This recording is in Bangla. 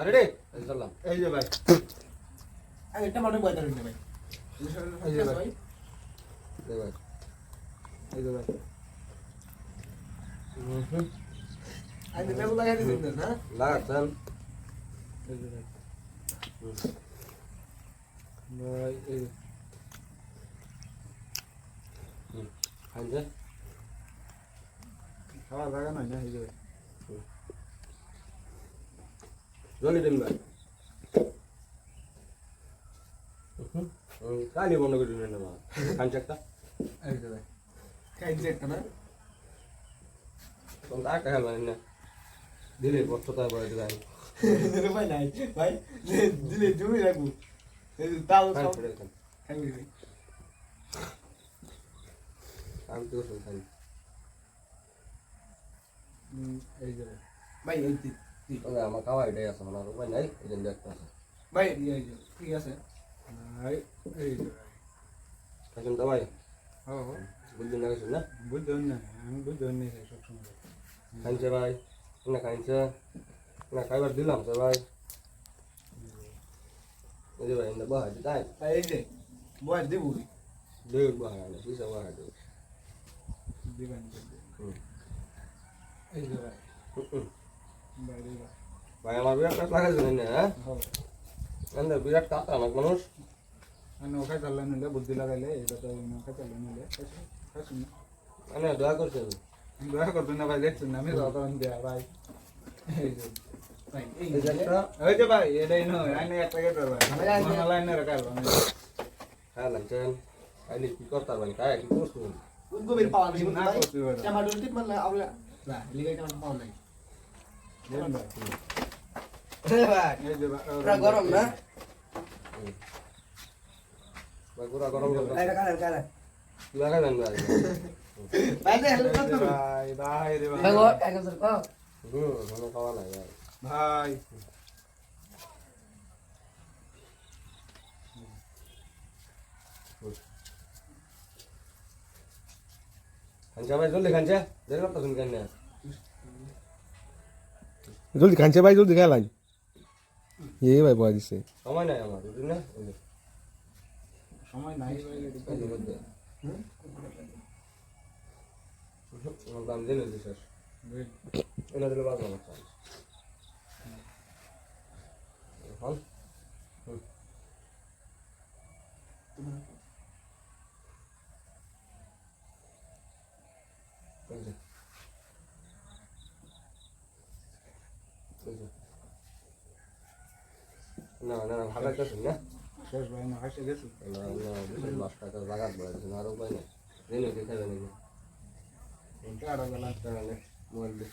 আরে রে চললাম এই যে ভাই। আগে টমেটো বয়টা দিন ভাই। এই যে ভাই। এই যে ভাই। হুম হুম। আগে লেবু লাগাই দিন না লাগাচ্ছেন। এই যে ভাই। ভাই এই খাওয়া না এই যে ভাই। জলি দিন ভাই। কালি বন্ধ করে দিন না খাইছে একটা খাইছে একটা না। তোমরা একটা খাবেন না? দিলে বস্ততা বলে দিলাই ভাই নাই ভাই দিলে জমি রাখব। তাও সব ফেলে আমি তো খাই। এই যে ভাই ভাই এই যে তোমরা আমার খাওয়া এটাই আছে আমার উপায় নাই এই জন্য দেখতে আছে ভাই এই যে ঠিক আছে ভাই এই যে ভাই খাইছেন তো ভাই ও হো বুঝলেন না খাইছেন না বুঝতে না আমি বুঝতে নেই সবসময় খাইছে ভাই না খাইছে না খাইবার দিলাম তো ভাই এই যে ভাই এনে বাহাই তাই এই যে বয়স দেবো দেখ বাহাই না পিসা বাহাই দেখ দিবেন। এই যে ভাই। ভাই ভাই ভাই আমার বিরাট কাজ লাগাইছেন না হ্যাঁ? এনে বিরাট কাটা না মানুষ। আমি ওখানে চাল্লা নিলে বুদ্ধি লাগাইলে এটা তো ওখানে চাল্লা নিলে। এনে দয়া করছেন? দয়া করবেন না ভাই দেখছেন না আমি অতন দেয়া ভাই। এই যে ভাই এই যে ভাই এটাই নয় আইনে একটা গেটার ভাই। লাইনে রাখাল খাই লাগছেন। খাইলে কি করতে পারবেন খাই কি করছেন গভীর পাওয়া নাই না করতে পারে টমেটো টিপ মারলে আবলা না লিগাই পাওয়া নাই। গরম না ভাই পুরা গরম করতে এটা কালে কালে লাগাবেন ভাই ভাই দে হেল্প এই যে করতে ভাই ভাই রে ভাই ভাই গো কাকে সর কো হুম ভালো খাওয়া নাই ভাই ভাই খানছে ভাই জলদি খানছে দেরি করতেছেন কেন না জলদি খানছে ভাই জলদি খেলাম এ ভাই বয়া দিছে। সময় নাই আমার বুঝলি না? সময় নাই। ভাই এই যে দাম দিলে দিছে এনে দিলে বাজে আমার। চাল এখন? এই যে। এই যে। না না না ভালো একটা না শেষ ভাই না হাসে গেছি না না বিশাল দশ টাকা লাগাত বলেছে আর উপায় নেই রেনে খেতে হবে নাকি এটা আড়া গেলাম মোবাইল দিয়ে